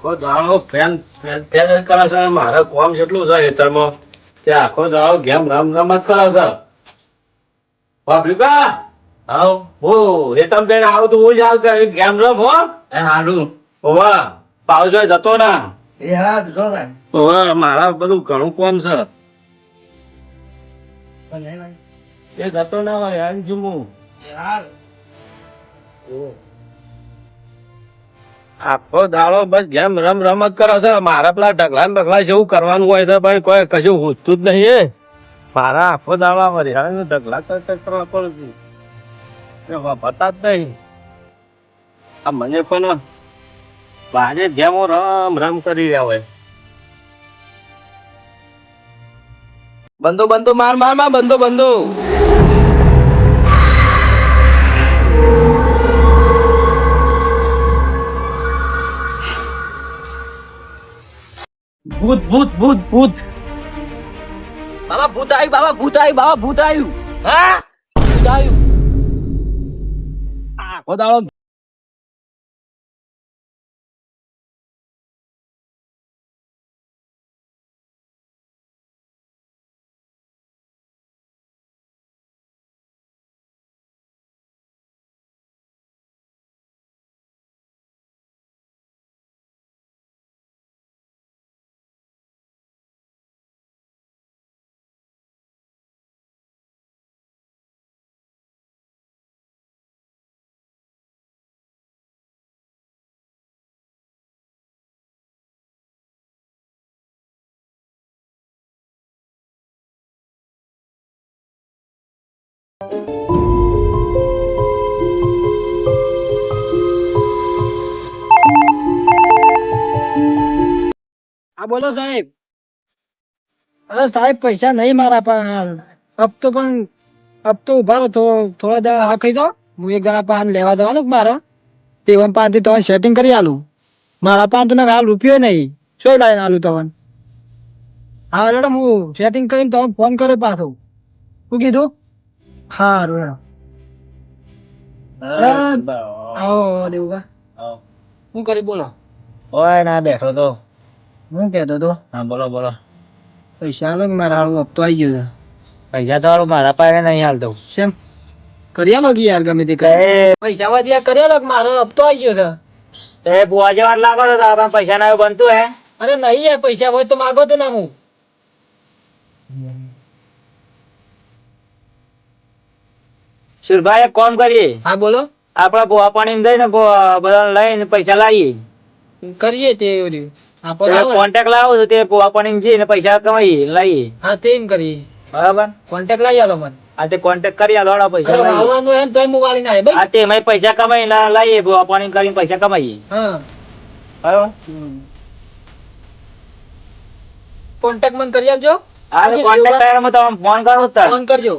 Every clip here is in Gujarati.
આખો દાડો ફેન ફેન ફેન જ કરે છે. મારે કોમ કેટલું છે ખેતરમાં તે આખો દાડો ગેમ રમ રમ જ કરે છે. બાબલીકા આવ. હો રેતમ બેન આવ તો હું જ આવ કે ગેમ રમ હો. એ હારું ઓવા પાવજો જતો ના. એ હા જતો ને. ઓવા મારા બધું ઘણું કોમ છે. એ જતો ના હોય એમ જુમું. યાર યાર આખો દાડો બસ જેમ રમ રમત કરો છો. મારા પેલા ઢગલા ને બગલા જેવું કરવાનું હોય છે, પણ કોઈ કશું હોતું જ નહીં મારા આખો દાડો આ વરિયાળીને ઢગલા કર કર કરવા પડશે. વપરતા જ નહીં. આ મને પણ બાજે હું રમ રમ કરી રહ્યા હોય. બંધો બંધો, માર માર માર, બંધો બંધો. ભૂત ભૂત ભૂત ભૂત. બાબા ભૂત આવ્યું બાબા ભૂત આવ્યું બાબા ભૂત આવ્યું હા? ભૂત આવ્યું આખો દાડો હા, બોલો સાહેબ. અરે સાહેબ, પૈસા નહીં મારા પણ હાલ હપ્તો પણ હપ્તો ઊભા રહો થો- થોડા દવા હા કહી દો. હું એક જણા પાન લેવા જવાનું કે મારે? તેવન પાસેથી તમે સેટિંગ કરી આલું. મારા પાન તો હાલ રૂપિયો નહીં. શું લાવીને આલું તમને હા રેડો હું સેટિંગ કરીને તમે ફોન કર્યો પાછો. શું કીધું? હા રેડો આવો દેવું શું કરી બોલો ઓય ના બેઠો તો હું કહેતો તો હા બોલો બોલો પૈસા આલો મારા હાલ હપ્તો આવી ગયો છે પૈસા તો હારું મારા પાસે નહીં હાલતો શેમ કર્યા આલો યાર ગમે તે કરી પૈસા વાળા કર્યા કે મારો હપ્તો આવી ગયો છે તે બુઆ જેવા લાગો તો પૈસા ના બનતું હે અરે નહીં યાર પૈસા હોય તો માગો તો ના હું સુરભાઈ એક કોમ કરીએ. હા બોલો. આપડે ગોવા પાણી દઈને બધા લઈને પૈસા લાવીએ. કરીએ તે કોન્ટેક્ટ લાવો તો તે ગોવા પાણી જઈને પૈસા કમાઈએ લાવીએ. હા તે એમ કરીએ. બરાબર? કોન્ટેક્ટ લઈ આલો મને. આ તે કોન્ટેક્ટ કરી આલો પૈસા આવવાનું એમ તોય મોબાઈલ ના આ તે મેં પૈસા કમાઈ લાવીએ ગોવા પાણી કરીને પૈસા કમાઈએ. હા. બરાબર? કોન્ટેક્ટ મને કરી આલજો. ફોન કરું જ ફોન કરજો.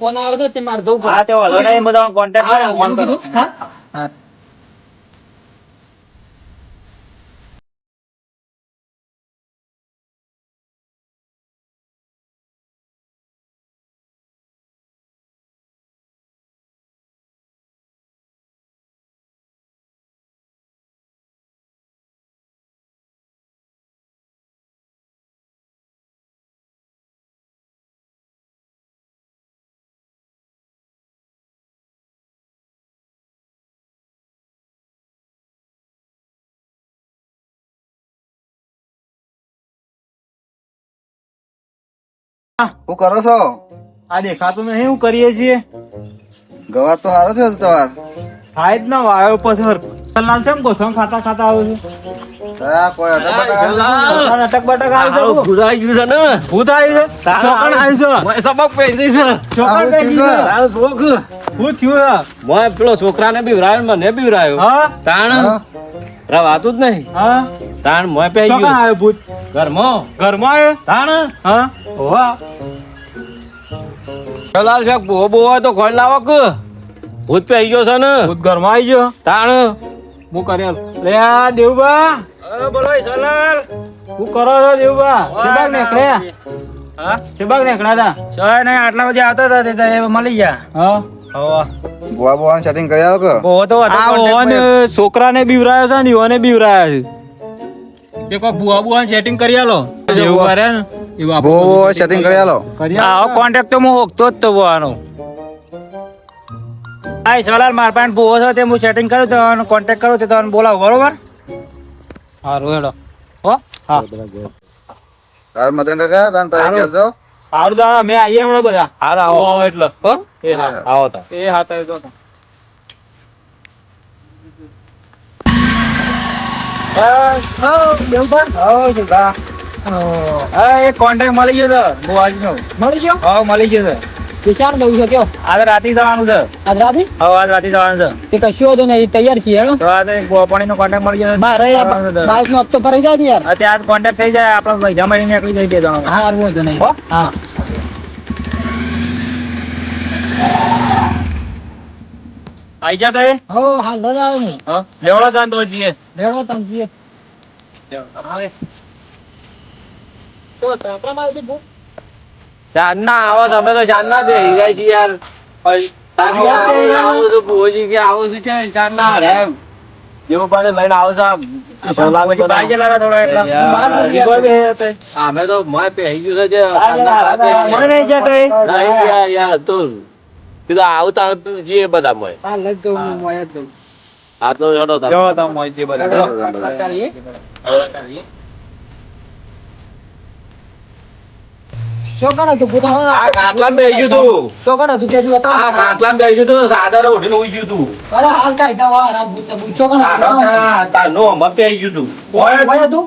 ફોન આવે તો મારે જવું હા તે વાંધો નહીં હું તમને કોન્ટેક્ટ ફોન કરું. હા. હા. શું કરો છો? આ દેખાતું નહીં હું કરીએ છીએ? ગવાર તો સારો છે તમાર? થાય જ ના વાયો પછી લાલ છે ગોથમ ખાતા ખાતા આવું છું. હા, કોઈ અટક બટક આવે છે? આ અટક બટક આવી હારું છે ભૂલાઈ ગયું છે ને? થયું થયું બીવરાયો ને મને બીવરાયો. હા? તાણ? રવાતું જ નહીં. હા? તાણ મોય પે ગયું આવ્યો ભૂત? ઘરમાં. ઘરમાં આવ્યો? તાણ? હા? ઓવા ચલાલ છે બો બો હોય તો ઘર લાવો કે ભૂત પહેરી ગયો છે ને. ભૂત ઘરમાં આવી ગયો. તાણ? હું કર્યો લે આ દેવબા. બોલો સલાલ. હું કરો છો દેવબા? શેબાગ નીકળ્યા હા? શેબાગ નીકળ્યા હતા સય નહીં આટલા બધા આવતા હતા તે મળી ગયા. હા? ગોવા બોવાનું સેટિંગ કરી આલો કે? બહુ તો આ ઓન છોકરાને બીવરાયો છે ને યોને બીવરાયો છે. તે કો બુઆ બુઆ સેટિંગ કરી આલો. એવું કરે ને એવું બહુ સેટિંગ કરી આલો. આવો કોન્ટેક્ટ તો હું હોકતો જ તો બુઆનો હા સોલાર માર પાસે બુઓ છે તે હું સેટિંગ કરું તો કોન્ટેક્ટ કરું તો બોલાવું બરોબર? સારું હેડો. હો? હા. તાર મતન કાકા તને તારી કરજો સારું દાદા મેં આવીએ હમણાં બધા. હાર આવો એટલે. હો? એ હા. આવો તા. એ હા તો. જો એ કોન્ટેક્ટ મળી ગયો છે બુઆજીનો મળી ગયો? હા મળી ગયો છે વિચાર દઉં છે કયો? આજે રાતે જવાનું છે. આજ રાતે? હા આજ રાતે જવાનું છે. તે કશું હતું નહીં તૈયાર છીએ હેડો. તો આજે પાણીનો કોન્ટેક્ટ મળી ગયો છે. મારે બાઈક નો હપ્તો ફરી જાય યાર. અત્યારે કોન્ટેક્ટ થઈ જાય આપણે ભાઈ જમાઈને નીકળી જઈએ બે જણા હા હારું તો નહીં. હો? આઈ જા તઈ હો હાલ જ આવું હું. હા લેવડો જાન તો જીએ લેવડો તમ જીએ તો તાપરા મારી બહુ ચાંદના આવો તમે તો ચાંદના બે જાય છે યાર. આવો છો ભુવોજી કે આવો છો છે ચાંદના રે? જેવું પડે લઈને આવો છો. અમે તો મેં પહેરી ગયું છે તો કીધું આવતા જે બધા મોય દઉં હું મોય તો આ તો હેડો તા જો તા મોય જે બધા. શું કરો પોતા આ ગયું તું. તું આ ગયું તું સાદરે ઉઠીને ઉઈ ગયું તું. અરે હાલ કાઈ દા વા રાત આ હમણાં પહેરી ગયું તું. તું?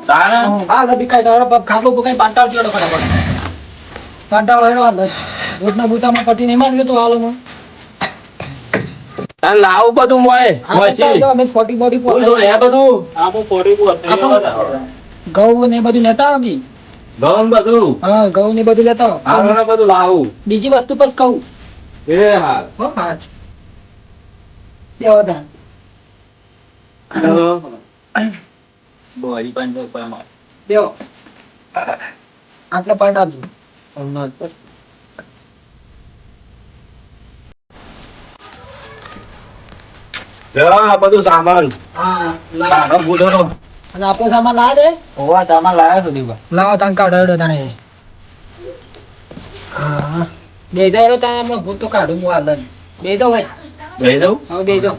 હા લબી કાઈ દા પગ ખાટલો પકાઈ પાંટાળ જોડો ફટાફટ. પાંટાળ હેડો હાલ જ. ભૂતના પટી નહીં મારી તું હાલમાં તારે લાવું બધું. અમે ફોટી બોડી બધું? ઘઉં ને બધું લેતા આવી ઘઉં બધું? હા ઘઉં ને બધું લેતા આવો. બધું લાવું. બીજી વસ્તુ પણ કહું. એ હા હો દેવા દા બોરી પણ દેવો આટલા પાંટ આપજો આ બધું સામાન. હા તારો બુધોનો. અને આપણો સામાન લાવે દે હોવા સામાન લાયા સુધી લાવો તાન કાઢો હેડો હા. બે જાવ હેડો તાણે ભૂત તો કાઢું હું હાલ બે જાવ ભાઈ લઈ જાઉં? હવે બે જાવ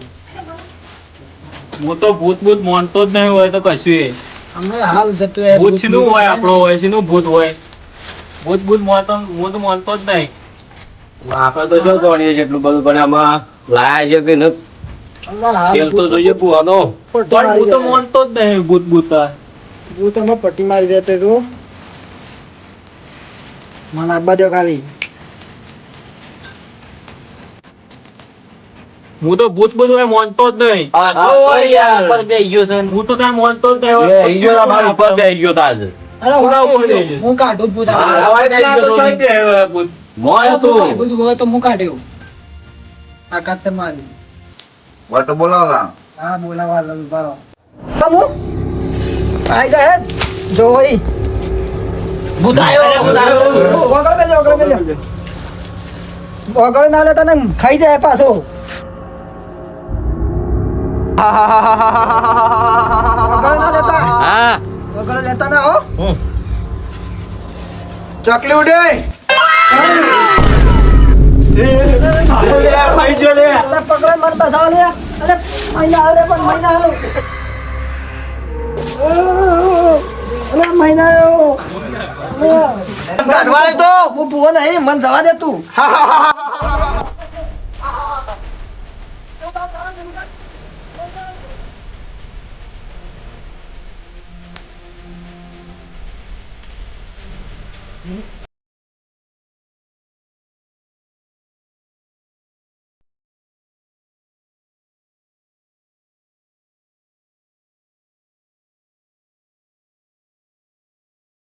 હું તો ભૂત ભૂત મોનતો જ નહીં હોય તો કશું હમણાં હાલ જતું. ભૂત શીનું હોય આપણો હોય શીનું ભૂત હોય? ભૂત ભૂત માનતો હું તો મોનતો જ નહીં. આપણે તો શું એટલું બધું પણ આમાં લાયા છે કે નથી તો જોઈએ પણ હું તો માનતો જ નહીં ભૂત ભૂત. પટ્ટી મારી દેતે તું. મને આબા દો ખાલી. હું તો ભૂત ભૂત હોય માનતો જ નહીં. ઉપર બે ગયો છે હું તો ત્યાં મોનતો જ નહીં. ઉપર ગયો તાજ. હું કાઢું. ભૂત તો હતું. બધું હોય તો હું કાઢ્યું આ કાતે મારી. હોય તો બોલાવો તા. હા બોલાવા લઉં બારો આઈ જાય જો ભાઈ ભૂત આવ્યો ભૂત આવ્યો વગર બેજો વગર બેજો વગર ના લેતા ને ખાઈ જાય પાછો વગર ના લેતા હા વગર લેતા ના હો ચકલી ઉડે ખાઈ ગયો લે. પકડે મન બસાવ લે અલે મહિના આવે પણ મહિના આવે અલે મહિના આવ્યો કાઢવા તો હું ભૂવો નહીં મન જવા દે તું